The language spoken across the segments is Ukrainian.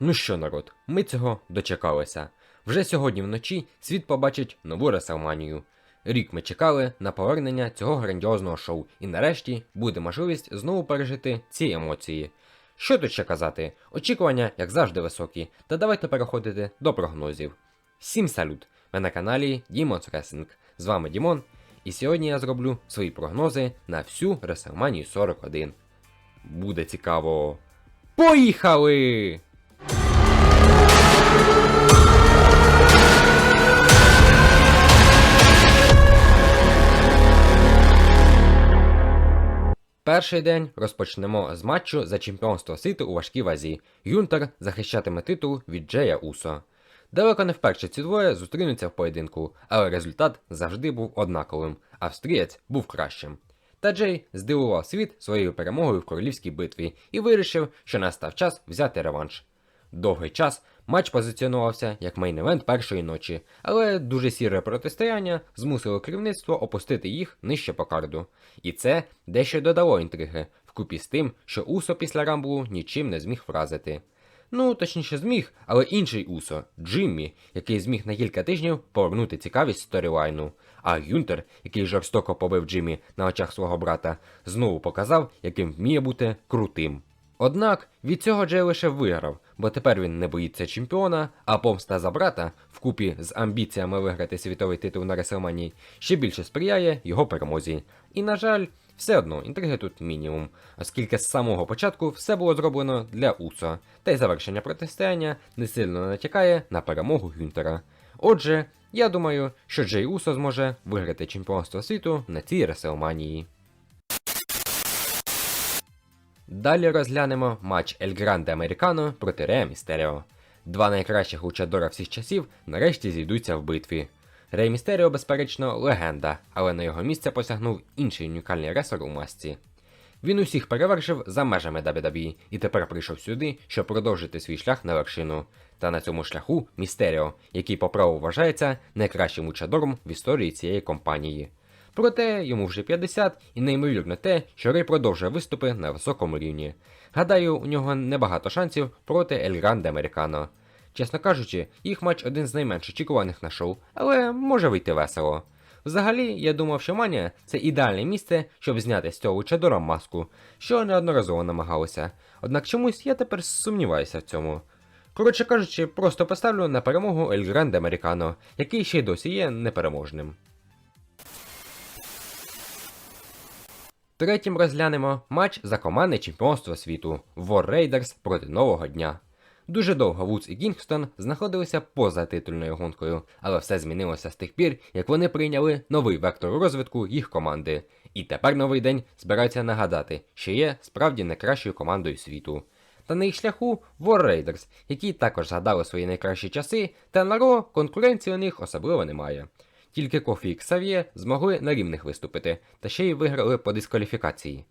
Ну що, народ, ми цього дочекалися. Вже сьогодні вночі світ побачить нову Реселманію. Рік ми чекали на повернення цього грандіозного шоу, і нарешті буде можливість знову пережити ці емоції. Що тут ще казати? Очікування, як завжди, високі, та давайте переходити до прогнозів. Всім салют! Ви на каналі Дімонс Wrestling. З вами Дімон, і сьогодні я зроблю свої прогнози на всю WrestleMania 41. Буде цікаво. Поїхали! Перший день розпочнемо з матчу за чемпіонство світу у важкій вазі. Юнтер захищатиме титул від Джея Усо. Далеко не вперше ці двоє зустрінуться в поєдинку, але результат завжди був однаковим. Австрієць був кращим. Та Джей здивував світ своєю перемогою в королівській битві і вирішив, що настав час взяти реванш. Довгий час матч позиціонувався як мейн-евент першої ночі, але дуже сіре протистояння змусило керівництво опустити їх нижче по карду. І це дещо додало інтриги, вкупі з тим, що Усо після рамблу нічим не зміг вразити. Ну, точніше зміг, але інший Усо, Джиммі, який зміг на кілька тижнів повернути цікавість сторілайну. А Юнтер, який жорстоко побив Джиммі на очах свого брата, знову показав, яким вміє бути крутим. Однак від цього Джей лише виграв, бо тепер він не боїться чемпіона, а помста за брата, вкупі з амбіціями виграти світовий титул на Реселманії, ще більше сприяє його перемозі. І, на жаль, все одно інтриги тут мінімум, оскільки з самого початку все було зроблено для Усо, та й завершення протистояння не сильно натякає на перемогу Гюнтера. Отже, я думаю, що Джей Усо зможе виграти чемпіонство світу на цій Реселманії. Далі розглянемо матч Ель Гранде Американо проти Рея Містеріо. Два найкращих лучадора всіх часів нарешті зійдуться в битві. Рей Містеріо, безперечно, легенда, але на його місце посягнув інший унікальний ресор у масці. Він усіх перевершив за межами WWE і тепер прийшов сюди, щоб продовжити свій шлях на вершину. Та на цьому шляху Містеріо, який по праву вважається найкращим лучадором в історії цієї компанії. Проте йому вже 50 і неймовірно те, що Рей продовжує виступи на високому рівні. Гадаю, у нього небагато шансів проти Ель Гранде Американо. Чесно кажучи, їх матч один з найменш очікуваних на шоу, але може вийти весело. Взагалі, я думав, що Манія це ідеальне місце, щоб зняти з цього лучадора маску, що неодноразово намагалися. Однак чомусь я тепер сумніваюся в цьому. Коротше кажучи, просто поставлю на перемогу Ель Гранде Американо, який ще й досі є непереможним. Третім розглянемо матч за командне чемпіонство світу War Raiders проти нового дня. Дуже довго Вудс і Кінгстон знаходилися поза титульною гонкою, але все змінилося з тих пір, як вони прийняли новий вектор розвитку їх команди. І тепер новий день збирається нагадати, що є справді найкращою командою світу. Та на їх шляху War Raiders, які також згадали свої найкращі часи, та на Ро конкуренції у них особливо немає. Тільки Кофі і Ксав'є змогли на рівних виступити, та ще й виграли по дискваліфікації.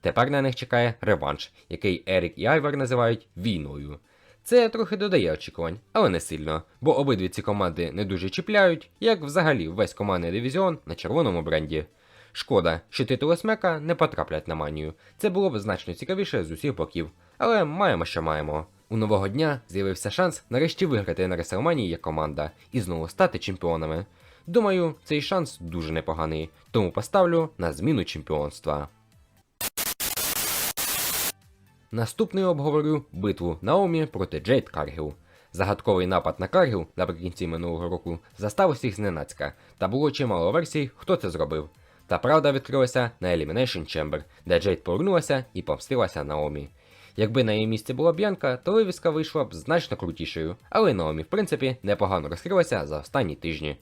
Тепер на них чекає реванш, який Ерік і Айвер називають війною. Це трохи додає очікувань, але не сильно, бо обидві ці команди не дуже чіпляють, як взагалі весь командний дивізіон на червоному бренді. Шкода, що титули смека не потраплять на манію. Це було б значно цікавіше з усіх боків. Але маємо, що маємо. У нового дня з'явився шанс нарешті виграти на Реселманії як команда і знову стати чемпіонами. Думаю, цей шанс дуже непоганий, тому поставлю на зміну чемпіонства. Наступною обговорю битву Наомі проти Джейд Каргіл. Загадковий напад на Каргіл наприкінці минулого року застав усіх зненацька, та було чимало версій, хто це зробив. Та правда відкрилася на Elimination Chamber, де Джейд повернулася і помстилася Наомі. Якби на її місці була Б'янка, то вивіска вийшла б значно крутішою, але Наомі, в принципі, непогано розкрилася за останні тижні.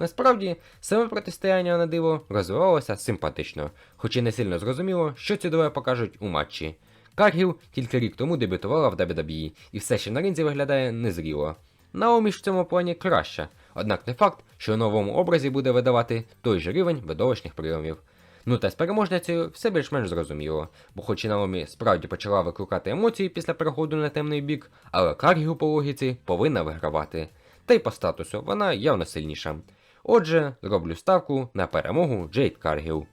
Насправді, саме протистояння на диво розвивалося симпатично, хоч і не сильно зрозуміло, що ці двоє покажуть у матчі. Каргіл тільки рік тому дебютувала в WWE, і все ще на ринзі виглядає незріло. Наомі ж в цьому плані краща, однак не факт, що у новому образі буде видавати той же рівень видовищних прийомів. Ну та з переможницею все більш-менш зрозуміло, бо хоч і Наомі справді почала викликати емоції після переходу на темний бік, але Каргіл по логіці повинна вигравати. Та й по статусу вона явно сильніша. Отже, роблю ставку на перемогу Джейд Каргіл.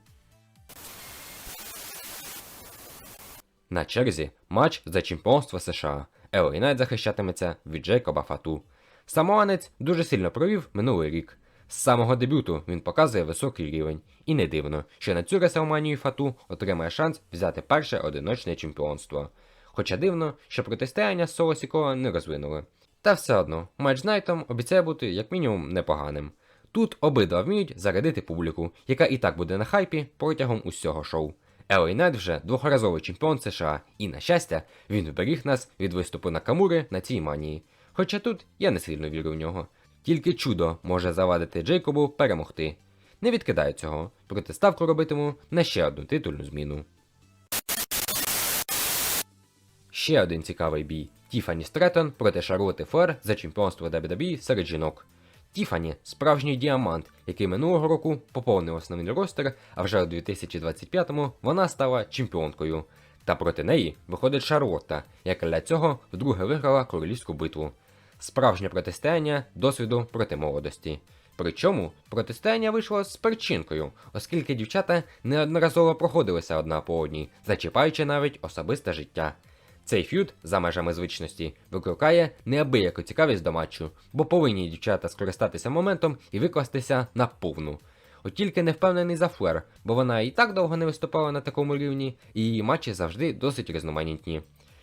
На черзі матч за чемпіонство США. LA Knight захищатиметься від Джейкоба Фату. Самоанець дуже сильно провів минулий рік. З самого дебюту він показує високий рівень, і не дивно, що на цю Реселманію Фату отримає шанс взяти перше одиночне чемпіонство. Хоча дивно, що протистояння з Соло Сікола не розвинули. Та все одно, матч з Найтом обіцяє бути як мінімум непоганим. Тут обидва вміють зарядити публіку, яка і так буде на хайпі протягом усього шоу. LA Knight вже двохразовий чемпіон США, і, на щастя, він вберіг нас від виступу Накамури на цій манії. Хоча тут я не сильно вірю в нього. Тільки чудо може завадити Джейкобу перемогти. Не відкидаю цього, проте ставку робитиму на ще одну титульну зміну. Ще один цікавий бій. Тіфані Стретон проти Шарлоти Флер за чемпіонство WWE серед жінок. Тіфані справжній діамант, який минулого року поповнив основний ростер, а вже у 2025-му вона стала чемпіонкою. Та проти неї виходить Шарлотта, яка для цього вдруге виграла королівську битву. Справжнє протистояння досвіду проти молодості. Причому протистояння вийшло з перчинкою, оскільки дівчата неодноразово проходилися одна по одній, зачіпаючи навіть особисте життя. Цей ф'юд за межами звичності викликає неабияку цікавість до матчу, бо повинні дівчата скористатися моментом і викластися на повну. От тільки не впевнений за Флер, бо вона і так довго не виступала на такому рівні, і її матчі завжди досить різноманітні.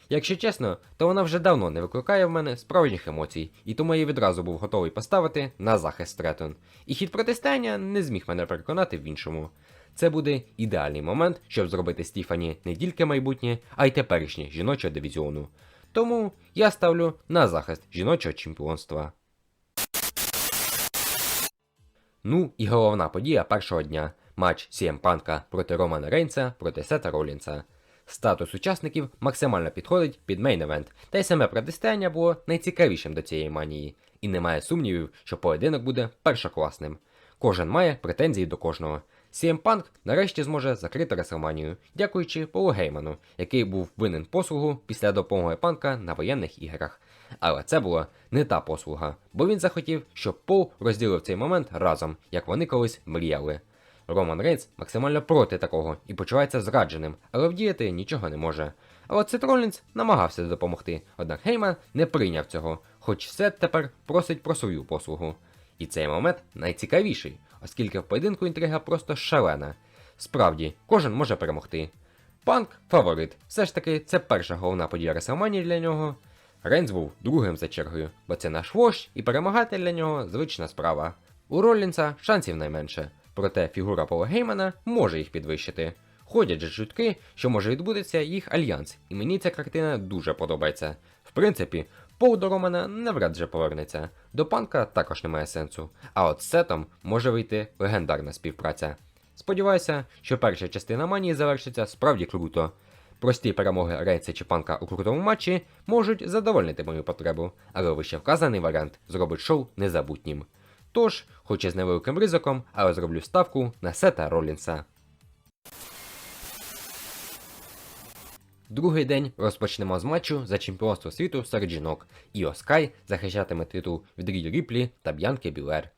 Якщо чесно, то вона вже давно не викликає в мене справжніх емоцій, і тому я відразу був готовий поставити на захист Стретон. І хід протистояння не зміг мене переконати в іншому. Це буде ідеальний момент, щоб зробити Стіфані не тільки майбутнє, а й теперішнє жіночого дивізіону. Тому я ставлю на захист жіночого чемпіонства. Ну і головна подія першого дня матч CM Панка проти Романа Рейнса проти Сета Ролінса. Статус учасників максимально підходить під мейн-евент, та й саме протистояння було найцікавішим до цієї манії, і немає сумнівів, що поєдинок буде першокласним. Кожен має претензії до кожного. CM Punk нарешті зможе закрити Реселманію, дякуючи Полу Гейману, який був винен послугу після допомоги панка на воєнних іграх. Але це була не та послуга, бо він захотів, щоб Пол розділив цей момент разом, як вони колись мріяли. Роман Рейнс максимально проти такого і почувається зрадженим, але вдіяти нічого не може. А от намагався допомогти, однак Гейман не прийняв цього, хоч Сет тепер просить про свою послугу. І цей момент найцікавіший, оскільки в поєдинку інтрига просто шалена. Справді, кожен може перемогти. Панк фаворит. Все ж таки, це перша головна подія Реселманії для нього. Рейнс був другим за чергою, бо це наш вождь і перемагати для нього звична справа. У Роллінса шансів найменше, проте фігура Пола Геймана може їх підвищити. Ходять же чутки, що може відбутися їх альянс, і мені ця картина дуже подобається. В принципі, Пол до Романа навряд вже повернеться. До панка також немає сенсу. А от з сетом може вийти легендарна співпраця. Сподіваюся, що перша частина манії завершиться справді круто. Прості перемоги Рейнса чи панка у крутому матчі можуть задовольнити мою потребу, але вище вказаний варіант зробить шоу незабутнім. Тож, хоч і з невеликим ризиком, але зроблю ставку на сета Ролінса. Другий день розпочнемо з матчу за чемпіонство світу серед жінок. Іо Скай захищатиме титул від Рі Ріплі та Б'янки Білер.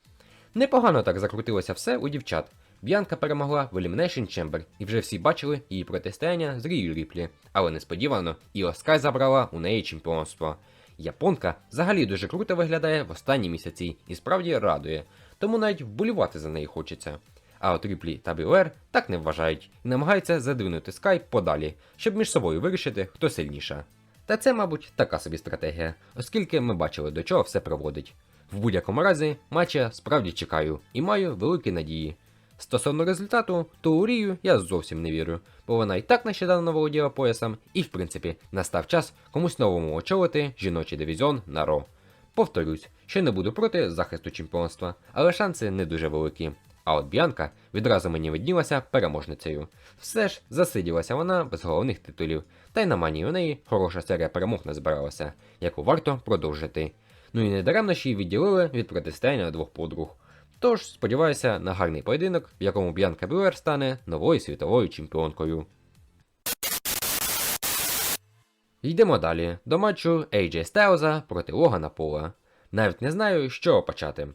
Непогано так закрутилося все у дівчат. Б'янка перемогла в Elimination Chamber, і вже всі бачили її протистояння з Рією Ріплі, але несподівано Іо Скай забрала у неї чемпіонство. Японка взагалі дуже круто виглядає в останні місяці і справді радує, тому навіть вболівати за неї хочеться. А от Ріплі та Білер так не вважають і намагаються задвинути Скай подалі, щоб між собою вирішити, хто сильніша. Та це, мабуть, така собі стратегія, оскільки ми бачили, до чого все приводить. В будь-якому разі, матча справді чекаю і маю великі надії. Стосовно результату, то у Рію я зовсім не вірю, бо вона і так нещодавно володіла поясом, і в принципі настав час комусь новому очолити жіночий дивізіон на Ро. Повторюсь, що не буду проти захисту чемпіонства, але шанси не дуже великі. А от Б'янка відразу мені виднілася переможницею. Все ж засиділася вона без головних титулів, та й на манії у неї хороша серія перемог не збиралася, яку варто продовжити. Ну і недаремно ж її відділили від протистояння двох подруг. Тож сподіваюся на гарний поєдинок, в якому Б'янка Бюер стане новою світовою чемпіонкою. Йдемо далі до матчу AJ Styles проти Логана Пола. Навіть не знаю, з чого почати.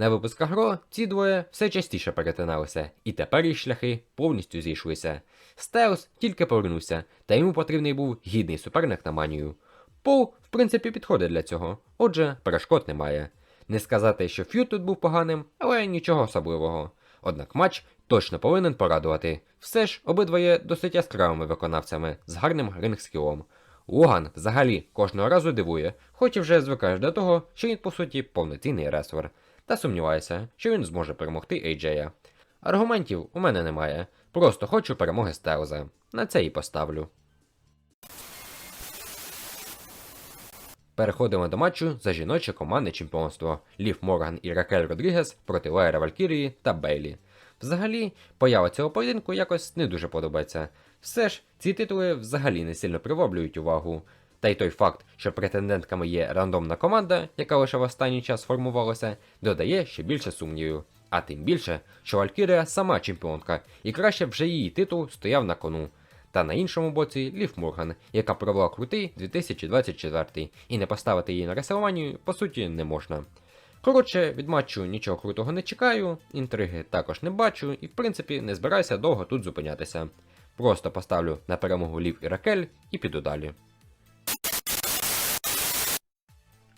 На випусках Ро ці двоє все частіше перетиналися, і тепер їх шляхи повністю зійшлися. Стайлз тільки повернувся, та йому потрібний був гідний суперник на манію. Пол, в принципі, підходить для цього, отже, перешкод немає. Не сказати, що ф'ют тут був поганим, але нічого особливого. Однак матч точно повинен порадувати. Все ж обидва є досить яскравими виконавцями з гарним ринг-скілом. Логан взагалі кожного разу дивує, хоч і вже звикаєш до того, що він по суті повноцінний реслер. Та сумніваюся, що він зможе перемогти Ейджея. Аргументів у мене немає. Просто хочу перемоги Стелза. На це і поставлю. Переходимо до матчу за жіноче командне чемпіонство Лів Морган і Ракель Родрігес проти Лайра Валькірії та Бейлі. Взагалі, поява цього поєдинку якось не дуже подобається. Все ж, ці титули взагалі не сильно приваблюють увагу. Та й той факт, що претендентками є рандомна команда, яка лише в останній час сформувалася, додає ще більше сумнівів. А тим більше, що Валькірія сама чемпіонка, і краще вже її титул стояв на кону. Та на іншому боці Лів Морган, яка провела крутий 2024 і не поставити її на Реселманію, по суті, не можна. Коротше, від матчу нічого крутого не чекаю, інтриги також не бачу, і в принципі не збираюся довго тут зупинятися. Просто поставлю на перемогу Лів і Ракель і піду далі.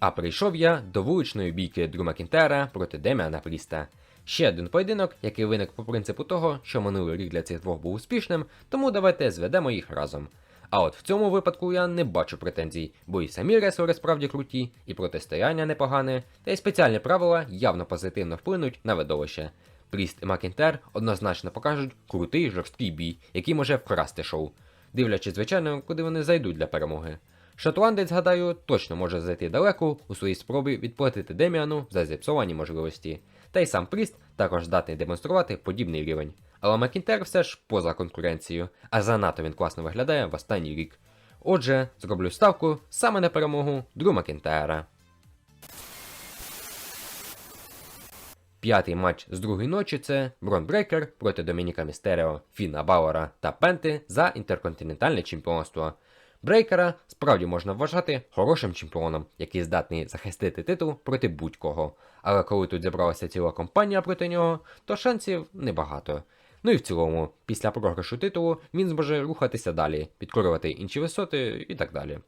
А прийшов я до вуличної бійки Дрю Макінтера проти Деміана Пріста. Ще один поєдинок, який виник по принципу того, що минулий рік для цих двох був успішним, тому давайте зведемо їх разом. А от в цьому випадку я не бачу претензій, бо і самі реслери справді круті, і протистояння непогане, та й спеціальні правила явно позитивно вплинуть на видовище. Пріст і Макінтер однозначно покажуть крутий жорсткий бій, який може вкрасти шоу, дивлячись, звичайно, куди вони зайдуть для перемоги. Шотландець, гадаю, точно може зайти далеко у своїй спробі відплатити Деміану за зіпсовані можливості. Та й сам Пріст також здатний демонструвати подібний рівень. Але Макінтер все ж поза конкуренцією, а занадто він класно виглядає в останній рік. Отже, зроблю ставку саме на перемогу Дрю Макінтера. П'ятий матч з другої ночі це Брон Брейкер проти Домініка Містеріо, Фіна Бауера та Пенти за інтерконтинентальне чемпіонство. Брейкера справді можна вважати хорошим чемпіоном, який здатний захистити титул проти будь-кого. Але коли тут зібралася ціла компанія проти нього, то шансів небагато. Ну і в цілому, після програшу титулу він зможе рухатися далі, підкорювати інші висоти і так далі.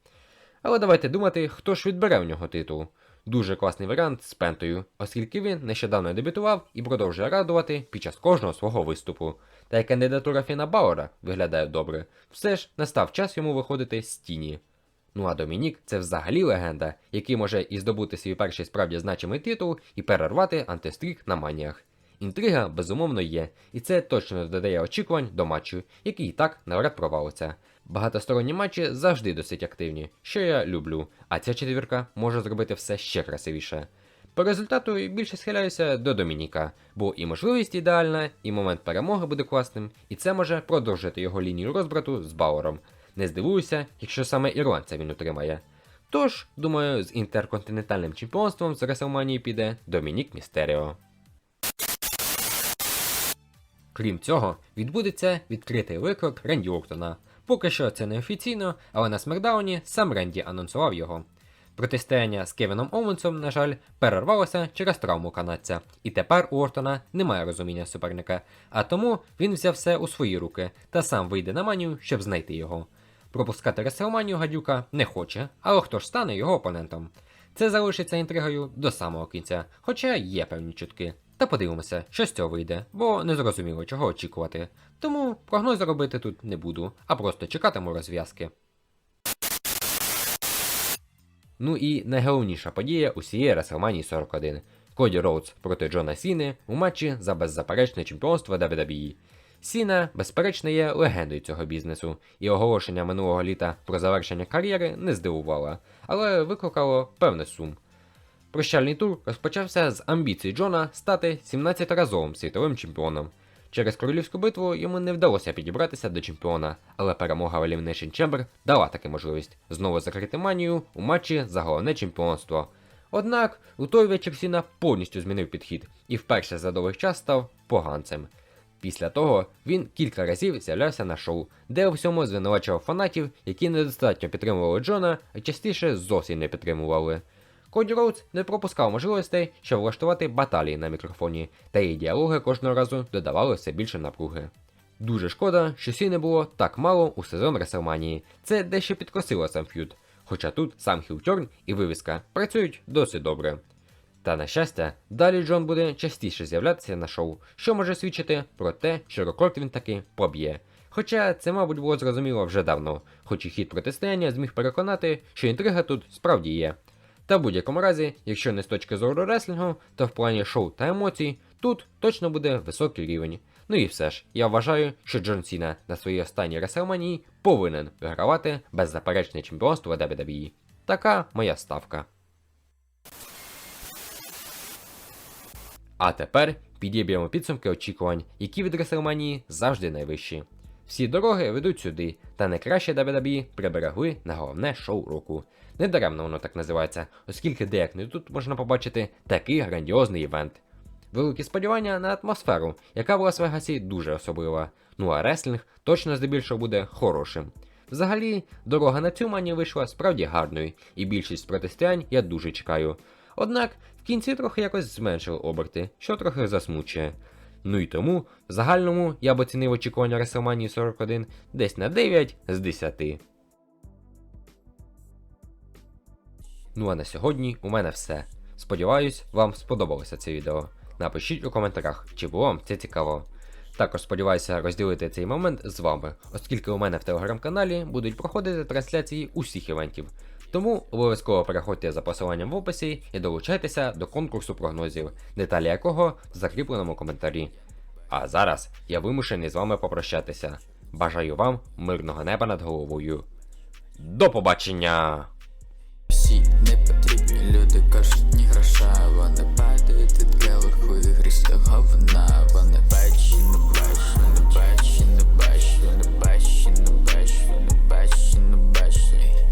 Але давайте думати, хто ж відбере в нього титул. Дуже класний варіант з пентою, оскільки він нещодавно дебютував і продовжує радувати під час кожного свого виступу. Та й кандидатура Фіна Бауера виглядає добре. Все ж настав час йому виходити з тіні. Ну а Домінік це взагалі легенда, який може і здобути свій перший справді значимий титул і перервати антистрік на маніях. Інтрига безумовно є, і це точно додає очікувань до матчу, який і так навряд провалиться. Багатосторонні матчі завжди досить активні, що я люблю, а ця четвірка може зробити все ще красивіше. По результату більше схиляюся до Домініка, бо і можливість ідеальна, і момент перемоги буде класним, і це може продовжити його лінію розбрату з Бауером. Не здивуюся, якщо саме ірландця він утримає. Тож, думаю, з інтерконтинентальним чемпіонством з Реселманії піде Домінік Містеріо. Крім цього, відбудеться відкритий виклик Ренді Ортона. Поки що це не офіційно, але на Смердауні сам Ренді анонсував його. Протистояння з Кевіном Оуенсом, на жаль, перервалося через травму канадця, і тепер у Ортона немає розуміння суперника, а тому він взяв все у свої руки та сам вийде на манію, щоб знайти його. Пропускати Реселманію гадюка не хоче, але хто ж стане його опонентом? Це залишиться інтригою до самого кінця, хоча є певні чутки. Та подивимося, що з цього вийде, бо не зрозуміло, чого очікувати. Тому прогнози робити тут не буду, а просто чекатиму розв'язки. Ну і найголовніша подія усієї WrestleMania 41. Коді Роудс проти Джона Сіни у матчі за беззаперечне чемпіонство WWE. Сіна, безперечно, є легендою цього бізнесу, і оголошення минулого літа про завершення кар'єри не здивувало, але викликало певний сум. Прощальний тур розпочався з амбіцій Джона стати 17-разовим світовим чемпіоном. Через королівську битву йому не вдалося підібратися до чемпіона, але перемога в Elimination Chamber дала таку можливість знову закрити манію у матчі за головне чемпіонство. Однак у той вечір Сіна повністю змінив підхід і вперше за довгий час став поганцем. Після того він кілька разів з'являвся на шоу, де у всьому звинувачував фанатів, які недостатньо підтримували Джона, а частіше зовсім не підтримували. Коді Роудс не пропускав можливостей, щоб влаштувати баталії на мікрофоні, та її діалоги кожного разу додавали все більше напруги. Дуже шкода, що сі не було так мало у сезон Реселманії. Це дещо підкосило сам ф'юд. Хоча тут сам Хілтьорн і вивіска працюють досить добре. Та на щастя, далі Джон буде частіше з'являтися на шоу, що може свідчити про те, що рекорд він таки поб'є. Хоча це, мабуть, було зрозуміло вже давно, хоч і хід протистояння зміг переконати, що інтрига тут справді є. Та в будь-якому разі, якщо не з точки зору реслінгу, то в плані шоу та емоцій, тут точно буде високий рівень. Ну і все ж, я вважаю, що Джон Сіна на своїй останній Реселманії повинен вигравати беззаперечне чемпіонство WWE. Така моя ставка. А тепер підіб'ємо підсумки очікувань, які від Реселманії завжди найвищі. Всі дороги ведуть сюди, та найкраще WWE приберегли на головне шоу року. Недаремно воно так називається, оскільки деяк тут можна побачити такий грандіозний івент. Великі сподівання на атмосферу, яка в Лас-Вегасі дуже особлива. Ну а реслінг точно здебільшого буде хорошим. Взагалі, дорога на цю мані вийшла справді гарною, і більшість протистоянь я дуже чекаю. Однак в кінці трохи якось зменшили оберти, що трохи засмучує. Ну і тому, в загальному я б оцінив очікування WrestleMania 41 десь на 9 з 10. Ну а на сьогодні у мене все. Сподіваюсь, вам сподобалося це відео. Напишіть у коментарях, чи було вам це цікаво. Також сподіваюся розділити цей момент з вами, оскільки у мене в телеграм-каналі будуть проходити трансляції усіх івентів. Тому обов'язково переходьте за посиланням в описі і долучайтеся до конкурсу прогнозів, деталі якого в закріпленому коментарі. А зараз я вимушений з вами попрощатися. Бажаю вам мирного неба над головою. До побачення! Всі непотрібні люди кажуть, ні гроша. Вони падають від левих і грізь говна. Вони не